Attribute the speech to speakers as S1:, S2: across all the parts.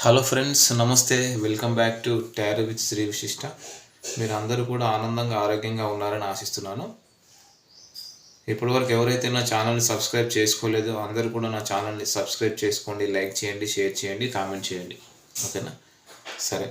S1: Hello friends నమస్తే. Welcome back to tyre with Shri Vishishta. మీరు అందరూ కూడా ఆనందంగా ఆరోగ్యంగా ఉన్నారని ఆశిస్తున్నాను. ఇప్పటివరకు ఎవరైతే నా ఛానల్ని సబ్స్క్రైబ్ చేసుకోలేదో అందరూ కూడా నా ఛానల్ని సబ్స్క్రైబ్ చేసుకోండి లైక్ చేయండి షేర్ చేయండి కామెంట్ చేయండి. ఓకేనా? సరే.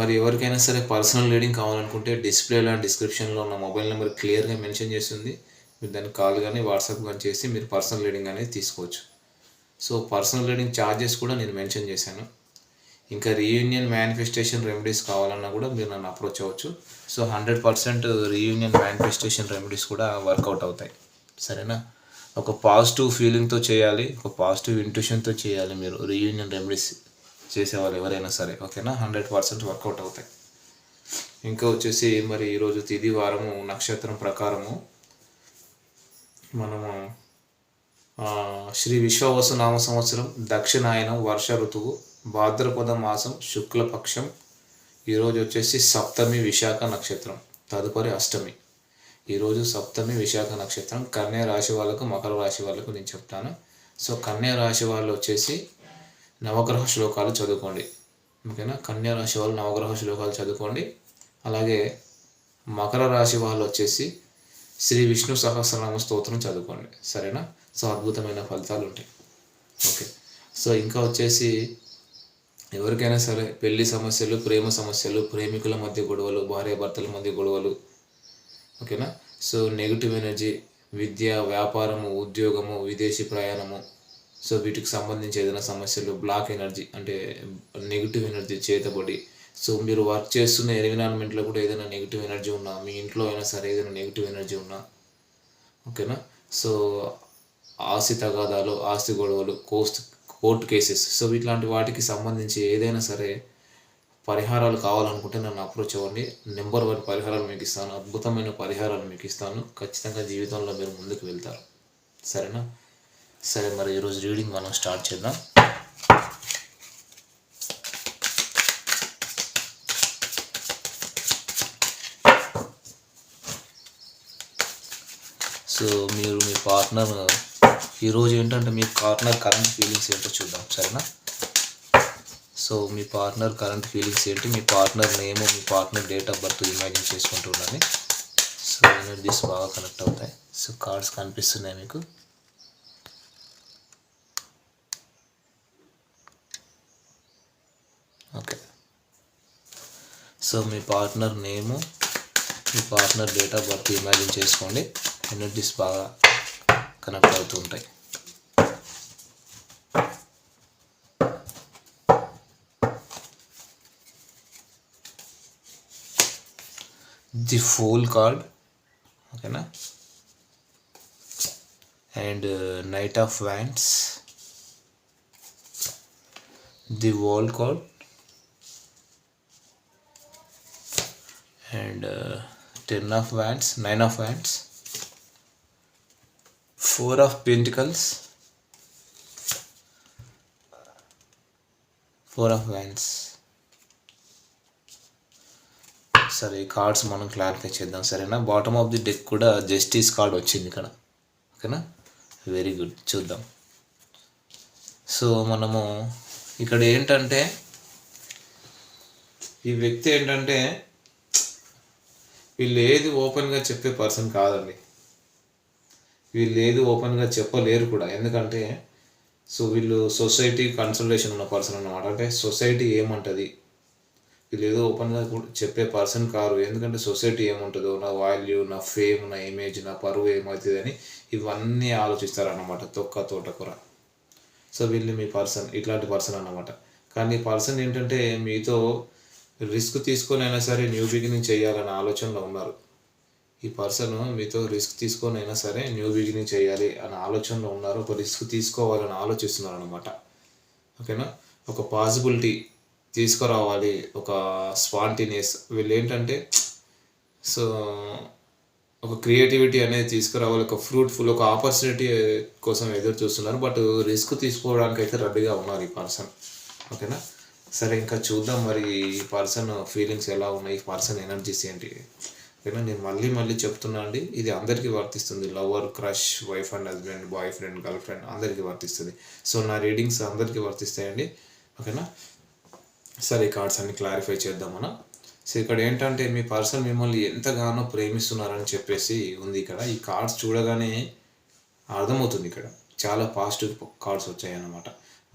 S1: మరి ఎవరికైనా సరే పర్సనల్ రీడింగ్ కావాలనుకుంటే డిస్ప్లేలో డిస్క్రిప్షన్లో ఉన్న మొబైల్ నెంబర్ క్లియర్గా మెన్షన్ చేస్తుంది. మీరు దాన్ని కాల్ కానీ వాట్సాప్ కానీ చేసి మీరు పర్సనల్ రీడింగ్ అనేది తీసుకోవచ్చు. సో పర్సనల్ రీడింగ్ ఛార్జెస్ కూడా నేను మెన్షన్ చేశాను. ఇంకా రీయూనియన్ మేనిఫెస్టేషన్ రెమెడీస్ కావాలన్నా కూడా మీరు నన్ను అప్రోచ్ అవ్వచ్చు. So hundred percent reunion manifestation remedies కూడా వర్కౌట్ అవుతాయి. సరేనా? ఒక పాజిటివ్ ఫీలింగ్తో చేయాలి ఒక పాజిటివ్ ఇంట్యూషన్తో చేయాలి మీరు రీయూనియన్ రెమెడీస్ చేసేవాళ్ళు ఎవరైనా సరే ఓకేనా? హండ్రెడ్ పర్సెంట్ వర్కౌట్ అవుతాయి. ఇంకా వచ్చేసి మరి ఈరోజు తిది వారము నక్షత్రం ప్రకారము మనము శ్రీ విశ్వవసు నామ సంవత్సరం దక్షిణాయనం వర్ష ఋతువు భాద్రపద మాసం శుక్లపక్షం. ఈరోజు వచ్చేసి సప్తమి విశాఖ నక్షత్రం తదుపరి అష్టమి. ఈరోజు సప్తమి విశాఖ నక్షత్రం కన్యా రాశి వాళ్ళకు మకర రాశి వాళ్ళకు నేను చెప్తాను. సో కన్యా రాశి వాళ్ళు వచ్చేసి నవగ్రహ శ్లోకాలు చదువుకోండి. ఓకేనా? కన్యా రాశి వాళ్ళు నవగ్రహ శ్లోకాలు చదువుకోండి. అలాగే మకర రాశి వాళ్ళు వచ్చేసి శ్రీ విష్ణు సహస్రనామ స్తోత్రం చదువుకోండి. సరేనా? సో అద్భుతమైన ఫలితాలు ఉంటాయి ఓకే. సో ఇంకా వచ్చేసి ఎవరికైనా సరే పెళ్ళి సమస్యలు ప్రేమ సమస్యలు ప్రేమికుల మధ్య గొడవలు భార్యాభర్తల మధ్య గొడవలు ఓకేనా? సో నెగిటివ్ ఎనర్జీ విద్య వ్యాపారము ఉద్యోగము విదేశీ ప్రయాణము సో వీటికి సంబంధించి ఏదైనా సమస్యలు బ్లాక్ ఎనర్జీ అంటే నెగిటివ్ ఎనర్జీ చేతబడి సో మీరు వర్క్ చేస్తున్న ఎన్విరాన్మెంట్లో కూడా ఏదైనా నెగిటివ్ ఎనర్జీ ఉన్నా మీ ఇంట్లో అయినా సరే ఏదైనా నెగిటివ్ ఎనర్జీ ఉన్నా ఓకేనా? సో ఆస్తి తగాదాలు ఆస్తి గొడవలు కోస్ట్ కోర్టు కేసెస్. సో ఇట్లాంటి వాటికి సంబంధించి ఏదైనా సరే పరిహారాలు కావాలనుకుంటే నన్ను అప్రోచ్ అవ్వండి. నెంబర్ వన్ పరిహారాలు మీకు ఇస్తాను. అద్భుతమైన పరిహారాలు మీకు ఇస్తాను. ఖచ్చితంగా జీవితంలో మీరు ముందుకు వెళ్తారు. సరేనా? సరే మరి ఈరోజు రీడింగ్ మనం స్టార్ట్ చేద్దాం. సో మీరు మీ పార్ట్నర్ ఈరోజు ఏంటంటే మీ పార్ట్నర్ కరెంట్ ఫీలింగ్స్ ఏంటో చూద్దాం సరేనా? సో మీ పార్ట్నర్ కరెంట్ ఫీలింగ్స్ ఏంటి? మీ partner name me partner date of birth imagine చేసుకుంటూ ఉండాలి సో ఎనర్జీస్ బాగా కనెక్ట్ అవుతాయి. సో కార్డ్స్ కనిపిస్తున్నాయి మీకు. ఓకే. సో మీ partner name me partner date of birth imagine చేసుకోండి. ఎనర్జీస్ బాగా కనెక్ట్ అవుతూ ఉంటాయి ది ఫోల్ కార్డ్ ఓకేనా? And knight of wands the wall card and ten of wands nine of wands wands 4 of pentacles 4 of సరే ఈ cards మనం clarify చేద్దాం సరేనా? బాటమ్ ఆఫ్ ది డెక్ కూడా జస్టిస్ కార్డ్ వచ్చింది ఇక్కడ. ఓకేనా? వెరీ గుడ్ చూద్దాం. సో మనము ఇక్కడ ఏంటంటే ఈ వ్యక్తి ఏంటంటే వీళ్ళు ఏది ఓపెన్గా చెప్పే పర్సన్ కాదండి. వీళ్ళు ఏది ఓపెన్గా చెప్పలేరు కూడా. ఎందుకంటే సో వీళ్ళు సొసైటీ కన్సల్టేషన్ ఉన్న పర్సన్ అన్నమాట. అంటే సొసైటీ ఏమంటుంది? వీళ్ళు ఏదో ఓపెన్గా కూడా చెప్పే పర్సన్ కారు. ఎందుకంటే సొసైటీ ఏముంటుందో నా వాల్యూ నా ఫేమ్ నా ఇమేజ్ నా పరువు ఏమవుతుంది అని ఇవన్నీ ఆలోచిస్తారన్నమాట తొక్క తోటకూర సో వీళ్ళు మీ పర్సన్ ఇట్లాంటి పర్సన్ అన్నమాట. కానీ పర్సన్ ఏంటంటే మీతో రిస్క్ తీసుకొని అయినా సరే న్యూ బిగినింగ్ చేయాలనే ఆలోచనలో ఉన్నారు. ఈ పర్సన్ మీతో రిస్క్ తీసుకొని అయినా సరే న్యూ బిగినింగ్ చేయాలి అనే ఆలోచనలో ఉన్నారు. ఒక రిస్క్ తీసుకోవాలని ఆలోచిస్తున్నారు అనమాట ఓకేనా? ఒక పాసిబిలిటీ తీసుకురావాలి. ఒక స్పాంటినియస్. వీళ్ళు ఏంటంటే సో ఒక క్రియేటివిటీ అనేది తీసుకురావాలి. ఒక ఫ్రూట్ఫుల్ ఒక ఆపర్చునిటీ కోసం ఎదురు చూస్తున్నారు. బట్ రిస్క్ తీసుకోవడానికి అయితే రెడీగా ఉన్నారు ఈ పర్సన్. ఓకేనా? సరే ఇంకా చూద్దాం మరి ఈ పర్సన్ ఫీలింగ్స్ ఎలా ఉన్నాయి? ఈ పర్సన్ ఎనర్జీస్ ఏంటి? ఓకేనా నేను మళ్ళీ మళ్ళీ చెప్తున్నా అండి ఇది అందరికీ వర్తిస్తుంది. Lover crush wife and husband boyfriend girlfriend అందరికీ వర్తిస్తుంది. సో నా రీడింగ్స్ అందరికీ వర్తిస్తాయండి. ఓకేనా సరే ఈ కార్డ్స్ అన్ని క్లారిఫై చేద్దాం మనం సో ఇక్కడ ఏంటంటే మీ పర్సన్ మిమ్మల్ని ఎంతగానో ప్రేమిస్తున్నారని చెప్పేసి ఉంది ఇక్కడ. ఈ కార్డ్స్ చూడగానే అర్థమవుతుంది ఇక్కడ. చాలా పాజిటివ్ కార్డ్స్ వచ్చాయి అన్నమాట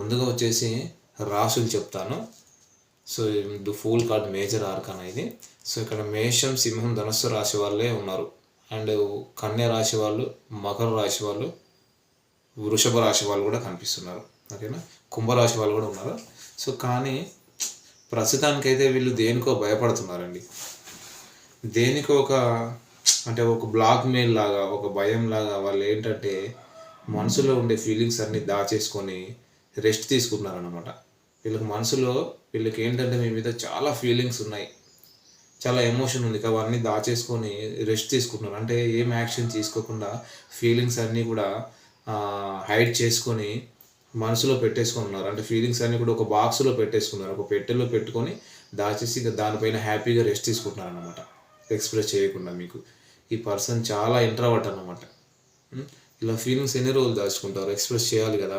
S1: ముందుగా వచ్చేసి రాసులు చెప్తాను. So the fool card major arcana ఇది సో ఇక్కడ మేషం సింహం ధనస్సు రాశి వాళ్ళే ఉన్నారు. అండ్ కన్య రాశి వాళ్ళు మకర రాశి వాళ్ళు వృషభ రాశి వాళ్ళు కూడా కనిపిస్తున్నారు. ఓకేనా? కుంభరాశి వాళ్ళు కూడా ఉన్నారు. సో కానీ ప్రస్తుతానికైతే వీళ్ళు దేనికో భయపడుతున్నారండి. దేనికో ఒక అంటే ఒక బ్లాక్ మెయిల్ లాగా ఒక భయం లాగా వాళ్ళు ఏంటంటే మనసులో ఉండే ఫీలింగ్స్ అన్నీ దాచేసుకొని రెస్ట్ తీసుకుంటున్నారు అనమాట వీళ్ళకి మనసులో వీళ్ళకి ఏంటంటే మీ మీద చాలా ఫీలింగ్స్ ఉన్నాయి. చాలా ఎమోషన్ ఉంది. అవన్నీ దాచేసుకొని రెస్ట్ తీసుకుంటున్నారు. అంటే ఏం యాక్షన్ తీసుకోకుండా ఫీలింగ్స్ అన్నీ కూడా హైడ్ చేసుకొని మనసులో పెట్టేసుకున్నారు అంటే ఫీలింగ్స్ అన్నీ కూడా ఒక బాక్స్లో పెట్టేసుకున్నారు ఒక పెట్టెలో పెట్టుకొని దాచేసి ఇక దానిపైన హ్యాపీగా రెస్ట్ తీసుకుంటున్నారు అనమాట ఎక్స్ప్రెస్ చేయకుండా మీకు. ఈ పర్సన్ చాలా ఇంట్రావర్ట్ అనమాట ఇలా ఫీలింగ్స్ ఎన్ని రోజులు దాచుకుంటారు? ఎక్స్ప్రెస్ చేయాలి కదా.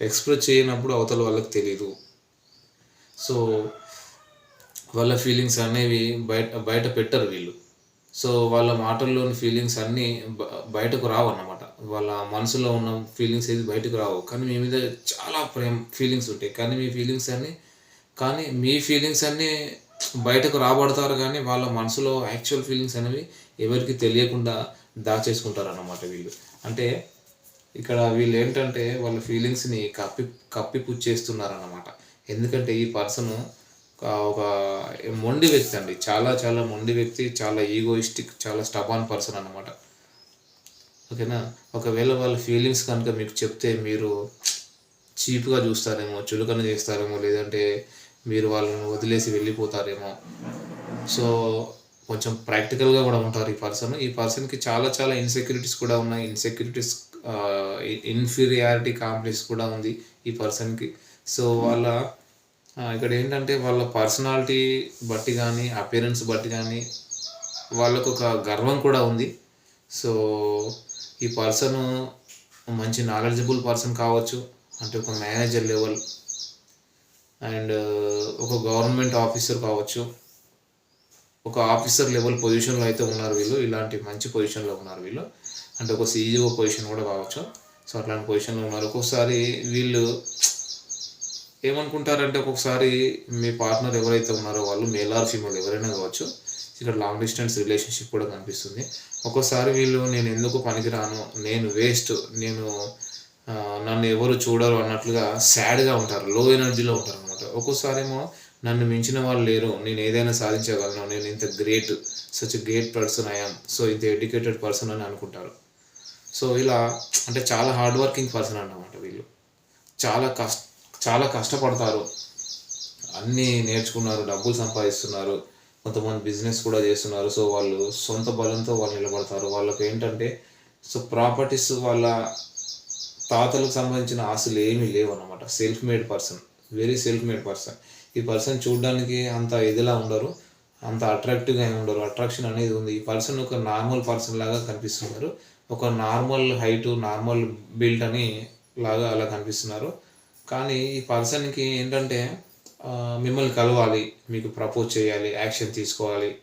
S1: ఎక్స్ప్రెస్ చేయనప్పుడు అవతల వాళ్ళకి తెలియదు సో వాళ్ళ ఫీలింగ్స్ అనేవి బయట బయట పెట్టరు వీళ్ళు. సో వాళ్ళ మాటల్లోని ఫీలింగ్స్ అన్నీ బయటకు రావు అన్నమాట. వాళ్ళ మనసులో ఉన్న ఫీలింగ్స్ ఏది బయటకు రావు. కానీ మీ మీద చాలా ప్రేమ ఫీలింగ్స్ ఉంటాయి. కానీ మీ ఫీలింగ్స్ అన్నీ కానీ మీ ఫీలింగ్స్ అన్నీ బయటకు రాబడతారు కానీ వాళ్ళ మనసులో యాక్చువల్ ఫీలింగ్స్ అనేవి ఎవరికి తెలియకుండా దాచేసుకుంటారు అన్నమాట వీళ్ళు. అంటే ఇక్కడ వీళ్ళు ఏంటంటే వాళ్ళ ఫీలింగ్స్ని కప్పి కప్పిపుచ్చేస్తున్నారు పుచ్చేస్తున్నారన్నమాట ఎందుకంటే ఈ పర్సన్ ఒక మొండి వ్యక్తి అండి. చాలా చాలా మొండి వ్యక్తి చాలా ఈగోయిస్టిక్ చాలా స్టబాన్ పర్సన్ అనమాట ఓకేనా? ఒకవేళ వాళ్ళ ఫీలింగ్స్ కనుక మీకు చెప్తే మీరు చీప్గా చూస్తారేమో చులకన చేస్తారేమో లేదంటే మీరు వాళ్ళని వదిలేసి వెళ్ళిపోతారేమో. సో కొంచెం ప్రాక్టికల్గా కూడా ఉంటారు ఈ పర్సన్. ఈ పర్సన్కి చాలా చాలా ఇన్సెక్యూరిటీస్ కూడా ఉన్నాయి. ఇన్సెక్యూరిటీస్ ఇన్ఫీరియారిటీ కాంప్లెక్స్ కూడా ఉంది ఈ పర్సన్కి సో వాళ్ళ ఇక్కడ ఏంటంటే వాళ్ళ పర్సనాలిటీ బట్టి కానీ అపియరెన్స్ బట్టి కానీ వాళ్ళకు ఒక గర్వం కూడా ఉంది. సో ఈ పర్సన్ మంచి నాలెడ్జబుల్ పర్సన్ కావచ్చు. అంటే ఒక మేనేజర్ లెవెల్ అండ్ ఒక గవర్నమెంట్ ఆఫీసర్ కావచ్చు. ఒక ఆఫీసర్ లెవెల్ పొజిషన్లో అయితే ఉన్నారు వీళ్ళు. ఇలాంటి మంచి పొజిషన్లో ఉన్నారు వీళ్ళు. అంటే ఒక సీఈఓ పొజిషన్ కూడా కావచ్చు. సో అట్లాంటి పొజిషన్లో ఉన్నారు. ఒక్కొక్కసారి వీళ్ళు ఏమనుకుంటారంటే ఒక్కొక్కసారి మీ పార్ట్నర్ ఎవరైతే ఉన్నారో వాళ్ళు మేల్ ఆర్ ఫీమేల్ ఎవరైనా కావచ్చు ఇక్కడ లాంగ్ డిస్టెన్స్ రిలేషన్షిప్ కూడా కనిపిస్తుంది. ఒక్కోసారి వీళ్ళు నేను ఎందుకు పనికిరాను నేను వేస్ట్ నేను నన్ను ఎవరు చూడరు అన్నట్లుగా సాడ్గా ఉంటారు లో ఎనర్జీలో ఉంటారు అనమాట ఒక్కోసారి ఏమో నన్ను మించిన వాళ్ళు లేరు నేను ఏదైనా సాధించగలను నేను ఇంత great such great person I'm so ఇంత ఎడ్యుకేటెడ్ పర్సన్ అని అనుకుంటారు. సో ఇలా అంటే చాలా హార్డ్ వర్కింగ్ పర్సన్ అన్నమాట వీళ్ళు. చాలా కష్ట చాలా కష్టపడతారు. అన్నీ నేర్చుకున్నారు డబ్బులు సంపాదిస్తున్నారు కొంతమంది బిజినెస్ కూడా చేస్తున్నారు. సో వాళ్ళు సొంత బలంతో వాళ్ళు నిలబడతారు. వాళ్ళకి ఏంటంటే సో ప్రాపర్టీస్ వాళ్ళ తాతలకు సంబంధించిన ఆస్తులు ఏమీ లేవు అన్నమాట. Self made person very self made person ఈ పర్సన్ చూడడానికి అంత ఇదిలా ఉండరు అంత అట్రాక్టివ్గా ఏమి ఉండరు. అట్రాక్షన్ అనేది ఉంది. ఈ పర్సన్ ఒక నార్మల్ పర్సన్ లాగా కనిపిస్తున్నారు. ఒక నార్మల్ హైట్ నార్మల్ బిల్డ్ అని లాగా అలా కనిపిస్తున్నారు. కానీ ఈ పర్సన్కి ఏంటంటే మిమ్మల్ని కలవాలి మీకు ప్రపోజ్ చేయాలి యాక్షన్ తీసుకోవాలి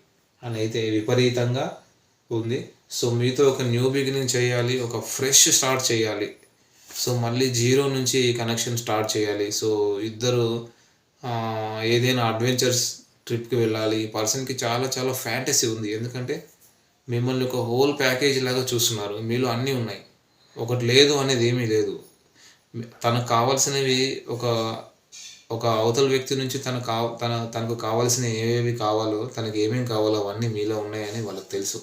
S1: అని అయితే విపరీతంగా ఉంది. సో మీతో ఒక న్యూ బిగినింగ్ చేయాలి ఒక ఫ్రెష్ స్టార్ట్ చేయాలి. సో మళ్ళీ జీరో నుంచి కనెక్షన్ స్టార్ట్ చేయాలి. సో ఇద్దరు ఏదైనా అడ్వెంచర్స్ ట్రిప్కి వెళ్ళాలి. ఈ పర్సన్కి చాలా చాలా ఫ్యాంటసీ ఉంది. ఎందుకంటే మిమ్మల్ని ఒక హోల్ ప్యాకేజ్ లాగా చూస్తున్నారు. మీలో అన్నీ ఉన్నాయి. ఒకటి లేదు అనేది ఏమీ లేదు. తనకు కావాల్సినవి ఒక ఒక అవతల వ్యక్తి నుంచి తన కా తన తనకు కావాల్సిన ఏవేవి కావాలో తనకి ఏమేమి కావాలో అవన్నీ మీలో ఉన్నాయని వాళ్ళకి తెలుసు.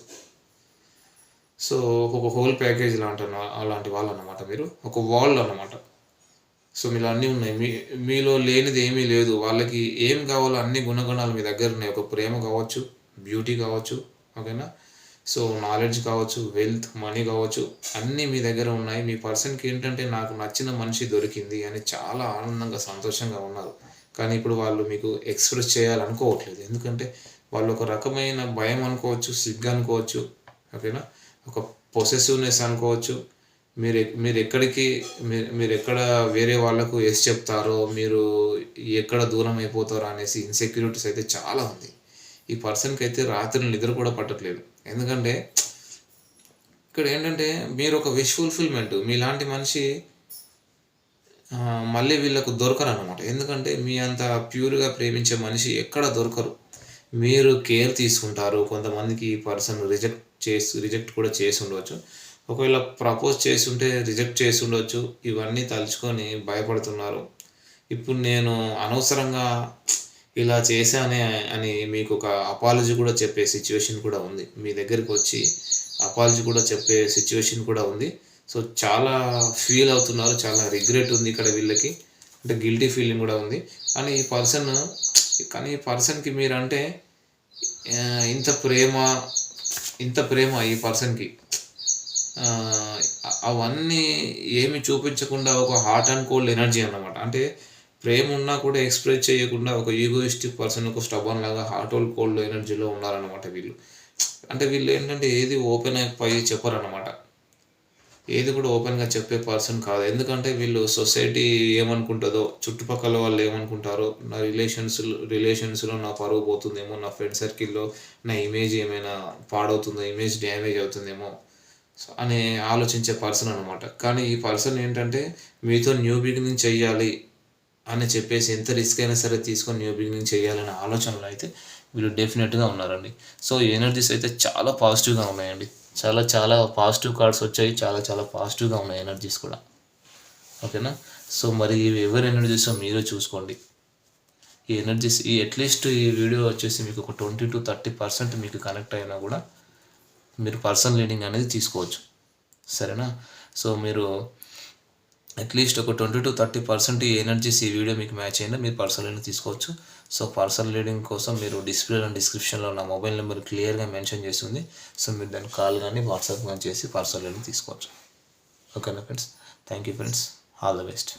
S1: సో ఒక హోల్ ప్యాకేజ్ లాంటి అలాంటి వాళ్ళు అనమాట మీరు. ఒక వాళ్ళు అనమాట సో మీలో అన్నీ ఉన్నాయి. మీ మీలో లేనిది ఏమీ లేదు. వాళ్ళకి ఏం కావాలో అన్ని గుణగణాలు మీ దగ్గర ఉన్నాయి. ఒక ప్రేమ కావచ్చు బ్యూటీ కావచ్చు ఓకేనా? సో నాలెడ్జ్ కావచ్చు వెల్త్ మనీ కావచ్చు అన్నీ మీ దగ్గర ఉన్నాయి. మీ పర్సన్కి ఏంటంటే నాకు నచ్చిన మనిషి దొరికింది అని చాలా ఆనందంగా సంతోషంగా ఉన్నారు. కానీ ఇప్పుడు వాళ్ళు మీకు ఎక్స్ప్రెస్ చేయాలనుకోవట్లేదు. ఎందుకంటే వాళ్ళు ఒక రకమైన భయం అనుకోవచ్చు సిగ్గు అనుకోవచ్చు ఓకేనా ఒక పొసెసివ్నెస్ అనుకోవచ్చు. మీరు మీరు ఎక్కడికి మీరు మీరు ఎక్కడ వేరే వాళ్ళకు ఎస్ చెప్తారో మీరు ఎక్కడ దూరం అయిపోతారో అనేసి ఇన్సెక్యూరిటీస్ అయితే చాలా ఉంది. ఈ పర్సన్కి అయితే రాత్రి నిద్ర కూడా పట్టట్లేదు. ఎందుకంటే ఇక్కడ ఏంటంటే మీరు ఒక విష్ ఫుల్ఫిల్మెంట్ మీలాంటి మనిషి మళ్ళీ వీళ్ళకు దొరకరు అనమాట ఎందుకంటే మీ అంత ప్యూర్గా ప్రేమించే మనిషి ఎక్కడ దొరకరు. మీరు కేర్ తీసుకుంటారు. కొంతమందికి ఈ పర్సన్ రిజెక్ట్ చేసి రిజెక్ట్ కూడా చేసి ఉండవచ్చు ఒకవేళ ప్రపోజ్ చేసి ఉంటే రిజెక్ట్ చేసి ఉండవచ్చు ఇవన్నీ తలుచుకొని భయపడుతున్నారు. ఇప్పుడు నేను అనవసరంగా ఇలా చేశానే అని మీకు ఒక అపాలజీ కూడా చెప్పే సిచ్యువేషన్ కూడా ఉంది. మీ దగ్గరికి వచ్చి అపాలజీ కూడా చెప్పే సిచ్యువేషన్ కూడా ఉంది. సో చాలా ఫీల్ అవుతున్నారు చాలా రిగ్రెట్ ఉంది ఇక్కడ వీళ్ళకి. అంటే గిల్టీ ఫీలింగ్ కూడా ఉంది. కానీ ఈ పర్సన్ కానీ ఈ పర్సన్కి మీరంటే అంటే ఇంత ప్రేమ ఇంత ప్రేమ ఈ పర్సన్కి అవన్నీ ఏమి చూపించకుండా ఒక హార్ట్ అండ్ కోల్డ్ ఎనర్జీ అన్నమాట. అంటే ప్రేమ ఉన్నా కూడా ఎక్స్ప్రెస్ చేయకుండా ఒక ఈగోయిస్టిక్ పర్సన్ ఒక స్టబన్ లాగా హాట్ అండ్ కోల్డ్ ఎనర్జీలో ఉన్నారనమాట వీళ్ళు. అంటే వీళ్ళు ఏంటంటే ఏది ఓపెన్ అయిపోయి చెప్పరనమాట ఏది కూడా ఓపెన్గా చెప్పే పర్సన్ కాదు. ఎందుకంటే వీళ్ళు సొసైటీ ఏమనుకుంటుందో చుట్టుపక్కల వాళ్ళు ఏమనుకుంటారో నా రిలేషన్స్ రిలేషన్స్లో నా పరువు పోతుందేమో నా ఫ్రెండ్ సర్కిల్లో నా ఇమేజ్ ఏమైనా పాడవుతుందో ఇమేజ్ డ్యామేజ్ అవుతుందేమో అని ఆలోచించే పర్సన్ అనమాట కానీ ఈ పర్సన్ ఏంటంటే మీతో న్యూ బిగినింగ్ చెయ్యాలి అని చెప్పేసి ఎంత రిస్క్ అయినా సరే తీసుకొని న్యూ బిగినింగ్ చేయాలనే ఆలోచనలు అయితే వీళ్ళు డెఫినెట్గా ఉన్నారండి. సో ఎనర్జీస్ అయితే చాలా పాజిటివ్గా ఉన్నాయండి. చాలా చాలా పాజిటివ్ కార్డ్స్ వచ్చాయి. చాలా చాలా పాజిటివ్గా ఉన్నాయి ఎనర్జీస్ కూడా. ఓకేనా సో మరి ఇవి ఎవరి ఎనర్జీస్ మీరే చూసుకోండి. ఈ ఎనర్జీస్ ఈ అట్లీస్ట్ ఈ వీడియో వచ్చేసి మీకు ఒక ట్వంటీ టు థర్టీ పర్సెంట్ మీకు కనెక్ట్ అయినా కూడా మీరు పర్సన్ లీడింగ్ అనేది తీసుకోవచ్చు. సరేనా? సో మీరు అట్లీస్ట్ ఒక ట్వంటీ టు థర్టీ పర్సెంట్ ఈ ఎనర్జీస్ ఈ వీడియో మీకు మ్యాచ్ అయినా మీరు పర్సనల్ రీడింగ్ తీసుకోవచ్చు. సో పర్సనల్ లీడింగ్ కోసం మీరు డిస్ప్లేలో డిస్క్రిప్షన్లో నా మొబైల్ నెంబర్ క్లియర్గా మెన్షన్ చేస్తుంది. సో మీరు దాన్ని కాల్ కానీ వాట్సాప్ కానీ చేసి పర్సనల్ రీడింగ్ తీసుకోవచ్చు. ఓకేనా friends thank you friends all the best